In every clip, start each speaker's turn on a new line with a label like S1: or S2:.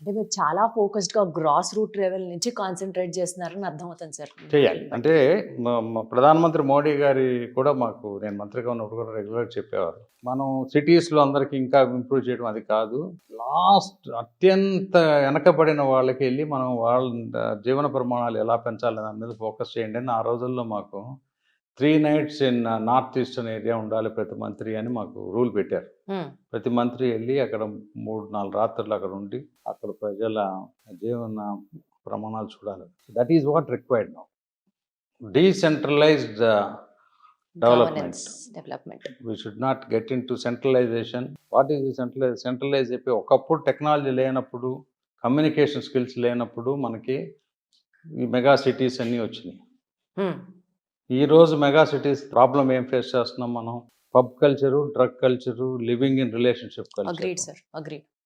S1: అంటే మీరు చాలా ఫోకస్డ్గా గ్రాస్ రూట్ లెవెల్ నుంచి కాన్సన్ట్రేట్ చేస్తున్నారని అర్థమవుతుంది సార్.
S2: చేయాలి. అంటే మా- ప్రధానమంత్రి మోడీ గారి కూడా మాకు నేను మంత్రిగా ఉన్నప్పుడు కూడా రెగ్యులర్ చెప్పేవారు. మనం సిటీస్లో అందరికీ ఇంకా ఇంప్రూవ్ చేయడం అది కాదు. లాస్ట్ అత్యంత వెనకబడిన వాళ్ళకి వెళ్ళి మనం వాళ్ళ జీవన ప్రమాణాలు ఎలా పెంచాలి దాని మీద ఫోకస్ చేయండి అని ఆ రోజుల్లో మాకు three nights in north eastern area ఉండాలి ప్రతి మంత్రి అని మాకు రూల్ పెట్టారు. ప్రతి మంత్రి వెళ్ళి అక్కడ మూడు నాలుగు రాత్రులు అక్కడ ఉండి అక్కడ ప్రజల జీవన ప్రమాణాలు చూడాలి. That is what required now decentralised development
S1: development.
S2: We should not get into centralisation what is centralise centralise అయిపోయి ఒకప్పుడు టెక్నాలజీ లేనప్పుడు కమ్యూనికేషన్ స్కిల్స్ లేనప్పుడు మనకి ఈ మెగా సిటీస్ అన్నీ వచ్చినాయి.
S1: హ్మ్.
S2: ఈ రోజు మెగా సిటీస్ ప్రాబ్లం ఏం ఫేస్ చేస్తున్నాం మనం? Pub culture drug culture living in relationship culture.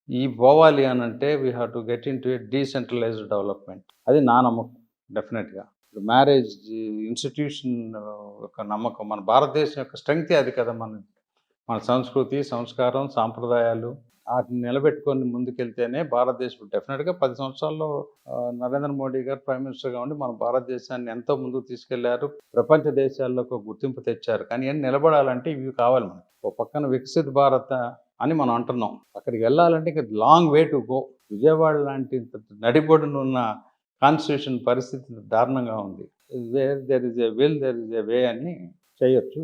S2: ఈ పోవాలి అని అంటే we have to get into decentralised development అది నా నమ్మకం డెఫినెట్గా మ్యారేజ్ ఇన్స్టిట్యూషన్ యొక్క నమ్మకం మన భారతదేశం యొక్క స్ట్రెంగ్తే అది కదా మన మన సంస్కృతి సంస్కారం సాంప్రదాయాలు వాటిని నిలబెట్టుకొని ముందుకెళ్తేనే భారతదేశం డెఫినెట్గా పది సంవత్సరాల్లో నరేంద్ర మోడీ గారు ప్రైమ్ మినిస్టర్గా ఉండి మన భారతదేశాన్ని ఎంతో ముందుకు తీసుకెళ్ళారు. ప్రపంచ దేశాల్లో ఒక గుర్తింపు తెచ్చారు. కానీ ఏం నిలబడాలంటే ఇవి కావాలి మనకి. ఒక పక్కన వికసిత్ భారత అని మనం అంటున్నాం. అక్కడికి వెళ్ళాలంటే ఇంకా long way to go Vijayawada లాంటి నడిపొడునున్న నడిబొడునున్న కాన్స్టిట్యూషన్ పరిస్థితి దారుణంగా ఉంది. Where there is a will there is a way అని చేయొచ్చు.